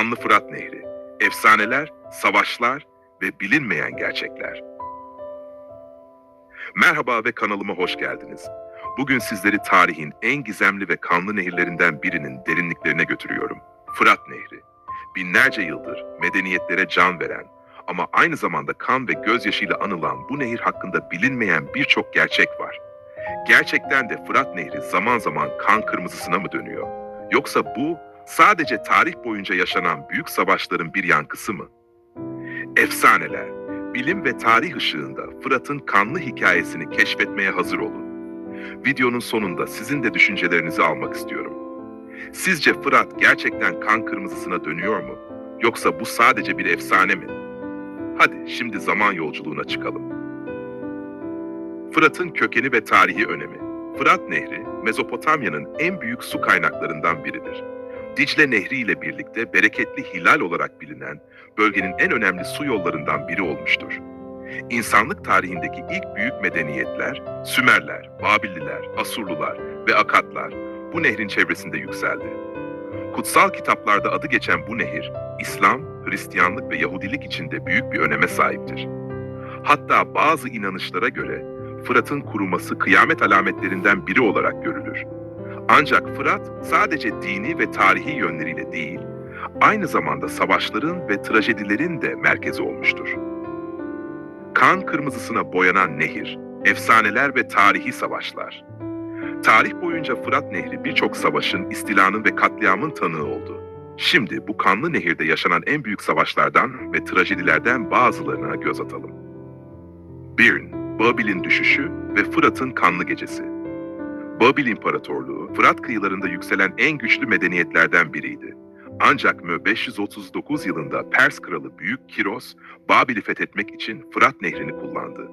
Kanlı Fırat Nehri, efsaneler, savaşlar ve bilinmeyen gerçekler. Merhaba ve kanalıma hoş geldiniz. Bugün sizleri tarihin en gizemli ve kanlı nehirlerinden birinin derinliklerine götürüyorum. Fırat Nehri. Binlerce yıldır medeniyetlere can veren ama aynı zamanda kan ve gözyaşıyla anılan bu nehir hakkında bilinmeyen birçok gerçek var. Gerçekten de Fırat Nehri zaman zaman kan kırmızısına mı dönüyor? Yoksa bu sadece tarih boyunca yaşanan büyük savaşların bir yankısı mı? Efsaneler, bilim ve tarih ışığında Fırat'ın kanlı hikayesini keşfetmeye hazır olun. Videonun sonunda sizin de düşüncelerinizi almak istiyorum. Sizce Fırat gerçekten kan kırmızısına dönüyor mu? Yoksa bu sadece bir efsane mi? Hadi şimdi zaman yolculuğuna çıkalım. Fırat'ın kökeni ve tarihi önemi. Fırat Nehri, Mezopotamya'nın en büyük su kaynaklarından biridir. Dicle Nehri ile birlikte bereketli hilal olarak bilinen bölgenin en önemli su yollarından biri olmuştur. İnsanlık tarihindeki ilk büyük medeniyetler, Sümerler, Babilliler, Asurlular ve Akatlar bu nehrin çevresinde yükseldi. Kutsal kitaplarda adı geçen bu nehir, İslam, Hristiyanlık ve Yahudilik içinde büyük bir öneme sahiptir. Hatta bazı inanışlara göre Fırat'ın kuruması kıyamet alametlerinden biri olarak görülür. Ancak Fırat sadece dini ve tarihi yönleriyle değil, aynı zamanda savaşların ve trajedilerin de merkezi olmuştur. Kan kırmızısına boyanan nehir, efsaneler ve tarihi savaşlar. Tarih boyunca Fırat Nehri birçok savaşın, istilanın ve katliamın tanığı oldu. Şimdi bu kanlı nehirde yaşanan en büyük savaşlardan ve trajedilerden bazılarına göz atalım. 1. Babil'in düşüşü ve Fırat'ın kanlı gecesi. Babil İmparatorluğu, Fırat kıyılarında yükselen en güçlü medeniyetlerden biriydi. Ancak Mö 539 yılında Pers kralı Büyük Kiros, Babil'i fethetmek için Fırat Nehri'ni kullandı.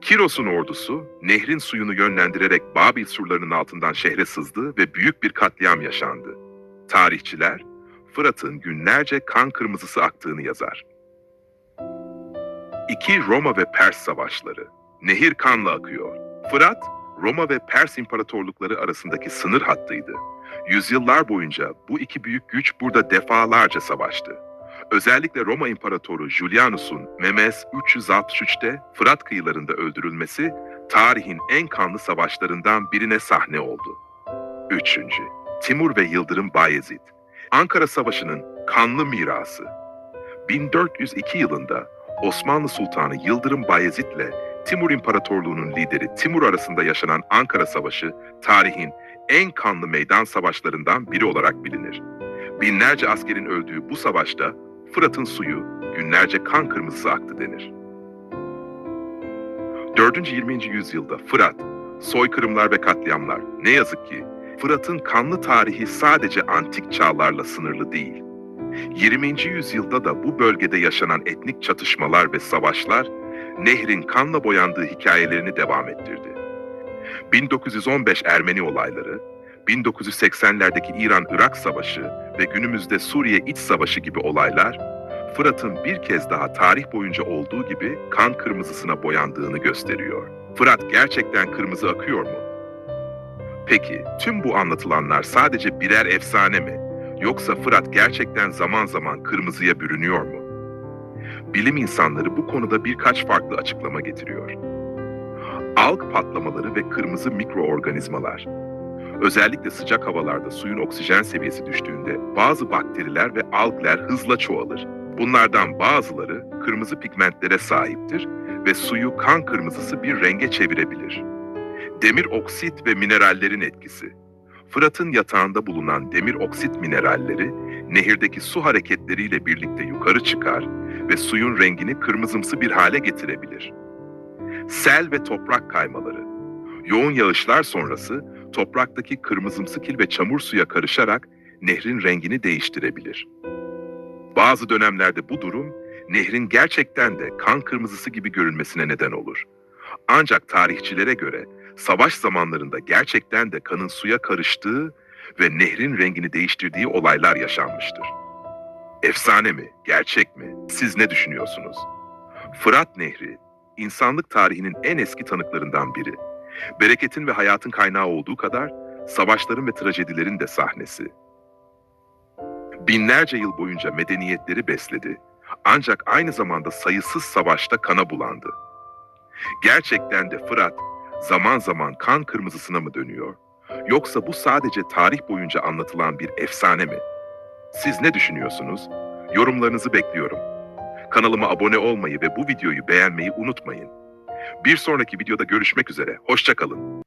Kiros'un ordusu, nehrin suyunu yönlendirerek Babil surlarının altından şehre sızdı ve büyük bir katliam yaşandı. Tarihçiler, Fırat'ın günlerce kan kırmızısı aktığını yazar. 2. Roma ve Pers savaşları. Nehir kanla akıyor. Fırat, Roma ve Pers imparatorlukları arasındaki sınır hattıydı. Yüzyıllar boyunca bu iki büyük güç burada defalarca savaştı. Özellikle Roma İmparatoru Julianus'un Memes 363'te Fırat kıyılarında öldürülmesi tarihin en kanlı savaşlarından birine sahne oldu. 3. Timur ve Yıldırım Bayezid Ankara Savaşı'nın kanlı mirası 1402 yılında Osmanlı Sultanı Yıldırım Bayezid ile Timur İmparatorluğu'nun lideri Timur arasında yaşanan Ankara Savaşı tarihin en kanlı meydan savaşlarından biri olarak bilinir. Binlerce askerin öldüğü bu savaşta Fırat'ın suyu günlerce kan kırmızısı aktı denir. 4. 20. yüzyılda Fırat, soykırımlar ve katliamlar ne yazık ki Fırat'ın kanlı tarihi sadece antik çağlarla sınırlı değil. 20. yüzyılda da bu bölgede yaşanan etnik çatışmalar ve savaşlar nehrin kanla boyandığı hikayelerini devam ettirdi. 1915 Ermeni olayları, 1980'lerdeki İran-Irak Savaşı ve günümüzde Suriye İç Savaşı gibi olaylar, Fırat'ın bir kez daha tarih boyunca olduğu gibi kan kırmızısına boyandığını gösteriyor. Fırat gerçekten kırmızı akıyor mu? Peki tüm bu anlatılanlar sadece birer efsane mi? Yoksa Fırat gerçekten zaman zaman kırmızıya bürünüyor mu? Bilim insanları bu konuda birkaç farklı açıklama getiriyor. Alg patlamaları ve kırmızı mikroorganizmalar. Özellikle sıcak havalarda suyun oksijen seviyesi düştüğünde bazı bakteriler ve algler hızla çoğalır. Bunlardan bazıları kırmızı pigmentlere sahiptir ve suyu kan kırmızısı bir renge çevirebilir. Demir oksit ve minerallerin etkisi. Fırat'ın yatağında bulunan demir oksit mineralleri nehirdeki su hareketleriyle birlikte yukarı çıkar ve suyun rengini kırmızımsı bir hale getirebilir. Sel ve toprak kaymaları. Yoğun yağışlar sonrası topraktaki kırmızımsı kil ve çamur suya karışarak nehrin rengini değiştirebilir. Bazı dönemlerde bu durum nehrin gerçekten de kan kırmızısı gibi görünmesine neden olur. Ancak tarihçilere göre savaş zamanlarında gerçekten de kanın suya karıştığı ve nehrin rengini değiştirdiği olaylar yaşanmıştır. Efsane mi, gerçek mi? Siz ne düşünüyorsunuz? Fırat Nehri, insanlık tarihinin en eski tanıklarından biri. Bereketin ve hayatın kaynağı olduğu kadar savaşların ve trajedilerin de sahnesi. Binlerce yıl boyunca medeniyetleri besledi. Ancak aynı zamanda sayısız savaşta kana bulandı. Gerçekten de Fırat zaman zaman kan kırmızısına mı dönüyor? Yoksa bu sadece tarih boyunca anlatılan bir efsane mi? Siz ne düşünüyorsunuz? Yorumlarınızı bekliyorum. Kanalıma abone olmayı ve bu videoyu beğenmeyi unutmayın. Bir sonraki videoda görüşmek üzere. Hoşçakalın.